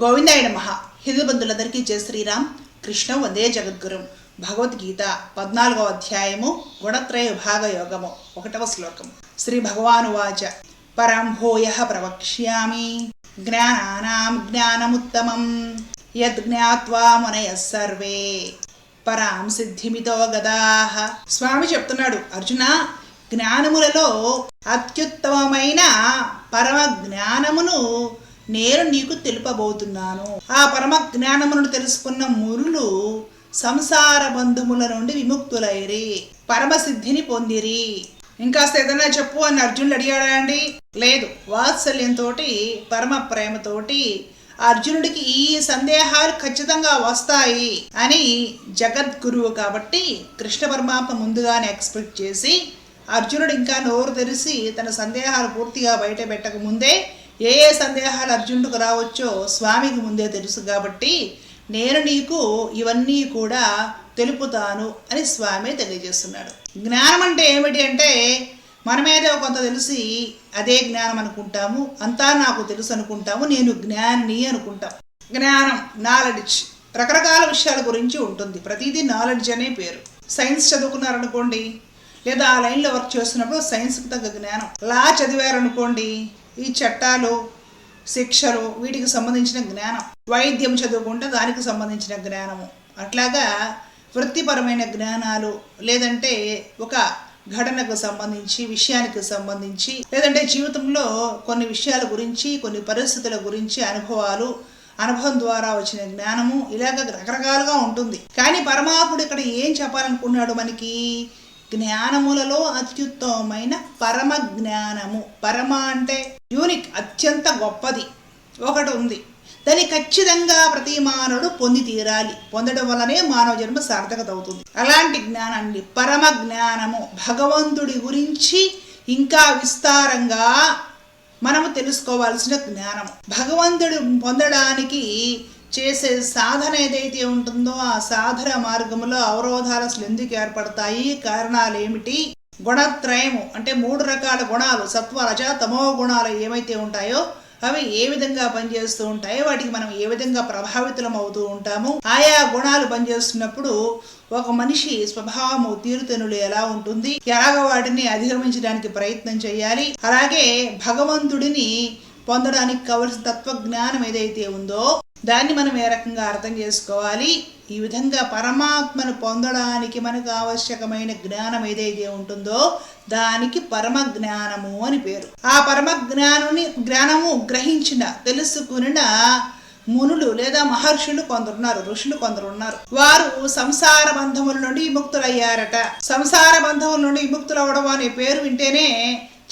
గోవిందాయ నమ. హిందుబంధులందరికీ జయ శ్రీరామ్. కృష్ణ వందే జగద్గురు. భగవద్గీత పద్నాలుగవ అధ్యాయము గుణత్రయ విభాగ యోగము ఒకటవ శ్లోకము. శ్రీ భగవాను వాచ పరం భూయ ప్రవక్ష్యామి. జ్ఞానానాం జ్ఞానముత్తమం. యద్ జ్ఞాత్వా మునయ సర్వే. పరాం సిద్ధిమితో గదాహ స్వామి చెప్తున్నాడు అర్జున జ్ఞానములలో అత్యుత్తమమైన పరమ జ్ఞానమును నేను నీకు తెలుపబోతున్నాను. ఆ పరమ జ్ఞానమును తెలుసుకున్న మురులు సంసార బంధముల నుండి విముక్తులైరి. పరమసిద్ధిని పొందిరి. ఇంకాస్త ఏదైనా చెప్పు అని అర్జునుడు అడిగాడా అండి? లేదు. వాత్సల్యంతో పరమ ప్రేమతోటి అర్జునుడికి ఈ సందేహాలు ఖచ్చితంగా వస్తాయి అని జగద్గురువు కాబట్టి కృష్ణ పరమాత్మ ముందుగానే ఎక్స్పెక్ట్ చేసి అర్జునుడు ఇంకా నోరు తెరిచి తన సందేహాలు పూర్తిగా బయట పెట్టక ముందే ఏ ఏ సందేహాలు అర్జునుడికి రావచ్చో స్వామికి ముందే తెలుసు కాబట్టి నేను నీకు ఇవన్నీ కూడా తెలుపుతాను అని స్వామి తెలియజేస్తున్నాడు. జ్ఞానం అంటే ఏమిటి అంటే మనమేదో కొంత తెలిసి అదే జ్ఞానం అనుకుంటాము అంతా నాకు తెలుసు అనుకుంటాము నేను జ్ఞానిని అనుకుంటాం. జ్ఞానం నాలెడ్జ్ రకరకాల విషయాల గురించి ఉంటుంది. ప్రతిదీ నాలెడ్జ్ అనే పేరు. సైన్స్ చదువుకున్నారనుకోండి లేదా ఆ లైన్లో వర్క్ చేస్తున్నప్పుడు సైన్స్కి తగ్గ జ్ఞానం. లా చదివారనుకోండి ఈ చట్టాలు శిక్షలు వీటికి సంబంధించిన జ్ఞానం. వైద్యం చదువుకుంటే దానికి సంబంధించిన జ్ఞానము. అట్లాగా వృత్తిపరమైన జ్ఞానాలు లేదంటే ఒక ఘటనకు సంబంధించి విషయానికి సంబంధించి లేదంటే జీవితంలో కొన్ని విషయాల గురించి కొన్ని పరిస్థితుల గురించి అనుభవాలు అనుభవం ద్వారా వచ్చిన జ్ఞానము ఇలాగ రకరకాలుగా ఉంటుంది. కానీ పరమాత్ముడు ఇక్కడ ఏం చెప్పాలనుకున్నాడు మనకి? జ్ఞానములలో అత్యుత్తమమైన పరమ జ్ఞానము పరమ అంటే యూనిక్ అత్యంత గొప్పది. ఒకటి ఉంది దాన్ని ఖచ్చితంగా ప్రతి మానవుడు పొంది తీరాలి. పొందడం వల్లనే మానవ జన్మ సార్థకత అవుతుంది. అలాంటి జ్ఞానాన్ని పరమ జ్ఞానము భగవంతుడి గురించి ఇంకా విస్తారంగా మనము తెలుసుకోవాల్సిన జ్ఞానం భగవంతుడు పొందడానికి చేసే సాధన ఏదైతే ఉంటుందో ఆ సాధన మార్గంలో అవరోధాలు అసలు ఎందుకు ఏర్పడతాయి? కారణాలు ఏమిటి? గుణత్రయము అంటే మూడు రకాల గుణాలు సత్వ రజ తమో గుణాలు ఏమైతే ఉంటాయో అవి ఏ విధంగా పనిచేస్తూ ఉంటాయో వాటికి మనం ఏ విధంగా ప్రభావితులం అవుతూ ఉంటాము? ఆయా గుణాలు పనిచేస్తున్నప్పుడు ఒక మనిషి స్వభావము తీరుతెనులు ఎలా ఉంటుంది? ఎలాగ వాటిని అధిగమించడానికి ప్రయత్నం చేయాలి? అలాగే భగవంతుడిని పొందడానికి కావలసిన తత్వజ్ఞానం ఏదైతే ఉందో దాన్ని మనం ఏ రకంగా అర్థం చేసుకోవాలి? ఈ విధంగా పరమాత్మను పొందడానికి మనకు ఆవశ్యకమైన జ్ఞానం ఏదైతే ఉంటుందో దానికి పరమ జ్ఞానము అని పేరు. ఆ పరమ జ్ఞానుని జ్ఞానము గ్రహించిన తెలుసుకున్న మునులు లేదా మహర్షులు కొందరున్నారు ఋషులు కొందరు ఉన్నారు. వారు సంసార బంధముల నుండి విముక్తులయ్యారట. సంసార బంధముల నుండి విముక్తులవడం అనే పేరు వింటేనే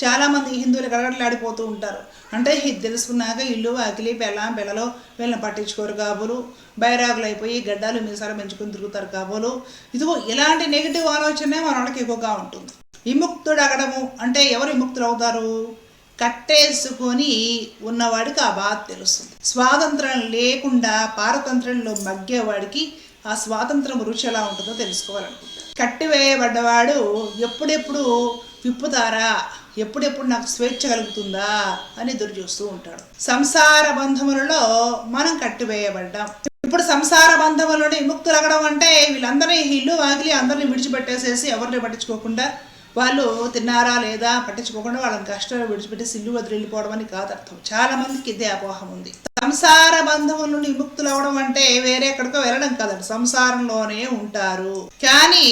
చాలామంది హిందువులు గడగడలాడిపోతూ ఉంటారు. అంటే ఇది తెలుసుకున్నాక ఇల్లు అకిలి పెళ్ళ బెల్లలో వీళ్ళని పట్టించుకోరు కాబోలు. బైరాగులు అయిపోయి గడ్డాలు మీసాలు పెంచుకుని తిరుగుతారు కాబోలు. ఇదిగో ఇలాంటి నెగిటివ్ ఆలోచనే మన వాళ్ళకి ఎక్కువగా ఉంటుంది. విముక్తుడు అగడము అంటే ఎవరు విముక్తులు అవుతారు? కట్టేసుకొని ఉన్నవాడికి ఆ బాధ తెలుస్తుంది. స్వాతంత్రం లేకుండా పారతంత్రంలో మగ్గేవాడికి ఆ స్వాతంత్రం రుచి ఎలా ఉంటుందో తెలుసుకోవాలనుకుంటారు. కట్టివేయబడ్డవాడు ఎప్పుడెప్పుడు విప్పుతారా? ఎప్పుడెప్పుడు నాకు స్వేచ్ఛ కలుగుతుందా అని ఎదురు చూస్తూ ఉంటాడు. సంసార బంధములలో మనం కట్టివేయబడ్డాం. ఇప్పుడు సంసార బంధముల నుండి విముక్తులగడం అంటే వీళ్ళందరినీ ఇల్లు వాగిలి అందరినీ విడిచిపెట్టేసేసి ఎవరిని పట్టించుకోకుండా వాళ్ళు తిన్నారా లేదా పట్టించుకోకుండా వాళ్ళని కష్టాలు విడిచిపెట్టి సిల్లు వదిలి వెళ్ళిపోవడం అని కాదు అర్థం. చాలా మందికి ఇదే అపోహం ఉంది. సంసార బంధముల నుండి విముక్తులు అవడం అంటే వేరే ఎక్కడికో వెళ్ళడం కాదండి. సంసారంలోనే ఉంటారు. కానీ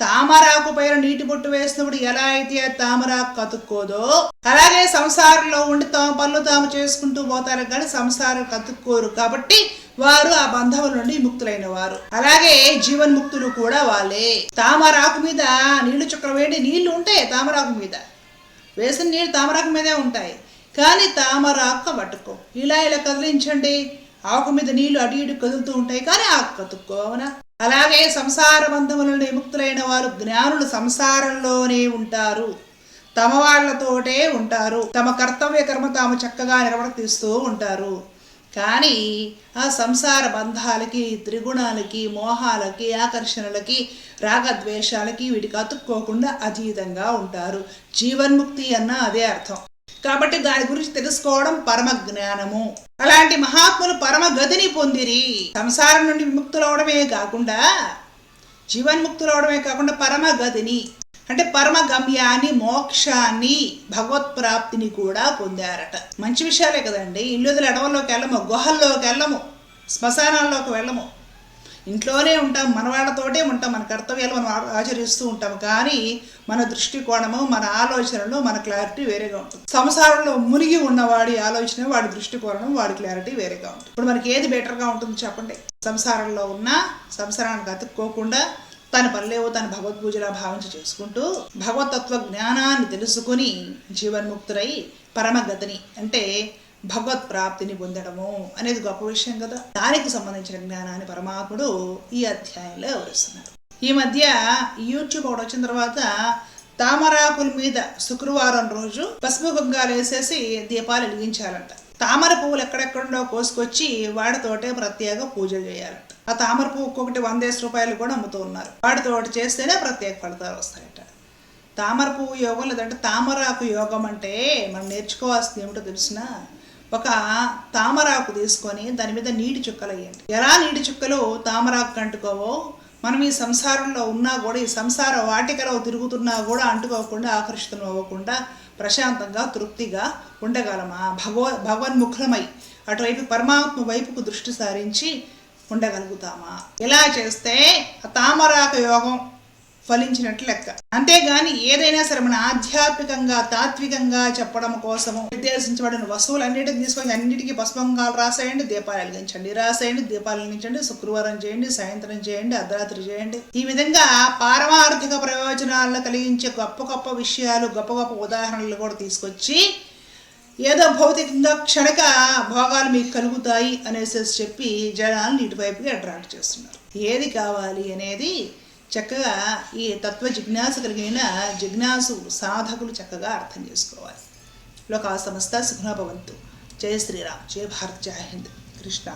తామరాకు పైన నీటి బొట్టు వేసినప్పుడు ఎలా అయితే తామరాకు కతుక్కోదో అలాగే సంసారంలో ఉండి తాము పనులు తాము చేసుకుంటూ పోతారు కానీ సంసారం కతుక్కోరు కాబట్టి వారు ఆ బంధముల నుండి ముక్తులైన వారు. అలాగే జీవన్ముక్తులు కూడా వాళ్ళే. తామరాకు మీద నీళ్ళు చుక్కలు వేడి నీళ్ళు ఉంటాయి తామరాకు మీద. వేసిన నీళ్ళు తామరాకు మీదే ఉంటాయి కానీ తామరాకు పట్టుకో ఇలా ఇలా కదిలించండి. ఆకు మీద నీళ్ళు అటు ఇటు కదులుతూ ఉంటాయి కానీ ఆకు కతుక్కోవనా? అలాగే సంసార బంధముల విముక్తులైన వారు జ్ఞానులు సంసారంలోనే ఉంటారు. తమ వాళ్ళతోటే ఉంటారు. తమ కర్తవ్య కర్మ తాము చక్కగా నిర్వర్తిస్తూ ఉంటారు. కానీ ఆ సంసార బంధాలకి త్రిగుణాలకి మోహాలకి ఆకర్షణలకి రాగద్వేషాలకి వీటికి అతుక్కోకుండా అతీతంగా ఉంటారు. జీవన్ముక్తి అన్న అదే అర్థం. కాబట్టి దాని గురించి తెలుసుకోవడం పరమ జ్ఞానము. అలాంటి మహాత్ములు పరమ గతిని పొందిరి. సంసారం నుండి విముక్తులవడమే కాకుండా జీవన్ముక్తులవడమే కాకుండా పరమ గతిని అంటే పరమ గమ్యాన్ని మోక్షాన్ని భగవత్ప్రాప్తిని కూడా పొందారట. మంచి విషయాలే కదండి. ఇల్లు అడవుల్లోకి వెళ్ళము గుహల్లోకి వెళ్ళము శ్మశానాల్లోకి వెళ్ళము. ఇంట్లోనే ఉంటాం మన వాళ్ళతోటే ఉంటాం మన కర్తవ్యాలు మనం ఆచరిస్తూ ఉంటాం. కానీ మన దృష్టికోణము మన ఆలోచనలు మన క్లారిటీ వేరేగా ఉంటుంది. సంసారంలో మునిగి ఉన్నవాడి ఆలోచన వాడి దృష్టికోణం వాడి క్లారిటీ వేరేగా ఉంటుంది. ఇప్పుడు మనకి ఏది బెటర్గా ఉంటుంది చెప్పండి? సంసారంలో ఉన్న సంసారానికి అతుక్కోకుండా తన పనిలేవో తన భగవద్పూజలా భావించి చేసుకుంటూ భగవతత్వ జ్ఞానాన్ని తెలుసుకుని జీవన్ముక్తులై పరమగతిని అంటే భగవత్ ప్రాప్తిని పొందడము అనేది గొప్ప విషయం కదా. దానికి సంబంధించిన జ్ఞానాన్ని పరమాత్ముడు ఈ అధ్యాయంలో వివరిస్తున్నారు. ఈ మధ్య యూట్యూబ్ ఒకటి వచ్చిన తర్వాత తామరాకుల మీద శుక్రవారం రోజు పసుపు కుంకాలు వేసేసి దీపాలు వెలిగించాలంట. తామర పువ్వులు ఎక్కడెక్కడో కోసుకొచ్చి వాటితోటే ప్రత్యేక పూజలు చేయాలంట. ఆ తామర పువ్వు ఒక్కొక్కటి వందేసి రూపాయలు కూడా అమ్ముతూ ఉన్నారు. వాటితోటి చేస్తేనే ప్రత్యేక ఫలితాలు వస్తాయట. తామర పువ్వు యోగం లేదంటే తామరాకు యోగం అంటే మనం నేర్చుకోవాల్సింది ఏమిటో తెలిసినా? ఒక తామరాకు తీసుకొని దాని మీద నీటి చుక్కలు వేయండి. ఎలా నీటి చుక్కలు తామరాకు అంటుకోవో మనం ఈ సంసారంలో ఉన్నా కూడా ఈ సంసార వాటికలో తిరుగుతున్నా కూడా అంటుకోకుండా ఆకర్షితం అవ్వకుండా ప్రశాంతంగా తృప్తిగా ఉండగలమా? భగవ భగవన్ముఖులమై అటువైపు పరమాత్మ వైపుకు దృష్టి సారించి ఉండగలుగుతామా? ఇలా చేస్తే తామరాక యోగం ఫలించినట్లు లెక్క. అంతేగాని ఏదైనా సరే మన ఆధ్యాత్మికంగా తాత్వికంగా చెప్పడం కోసము నిర్దేశించబడిన వస్తువులన్నిటిని తీసుకొని అన్నిటికీ పసుపంగాలు రాసేయండి దీపాలు వెలిగించండి రాసేయండి దీపాలు వెలిగించండి శుక్రవారం చేయండి సాయంత్రం చేయండి అర్ధరాత్రి చేయండి. ఈ విధంగా పారమార్థిక ప్రయోజనాలను కలిగించే గొప్ప గొప్ప విషయాలు గొప్ప గొప్ప ఉదాహరణలు కూడా తీసుకొచ్చి ఏదో భౌతికంగా క్షణిక భోగాలు మీకు కలుగుతాయి అనేసి చెప్పి జనాలను ఇటువైపుగా అట్రాక్ట్ చేస్తున్నారు. ఏది కావాలి అనేది చక్కగా ఈ తత్వ జిజ్ఞాస కలిగిన జిజ్ఞాసు సాధకులు చక్కగా అర్థం చేసుకోవాలి. లోకా సమస్త సుఖనభవంతు జయ శ్రీరామ్. జయ భారత్. జయ హింద్. కృష్ణ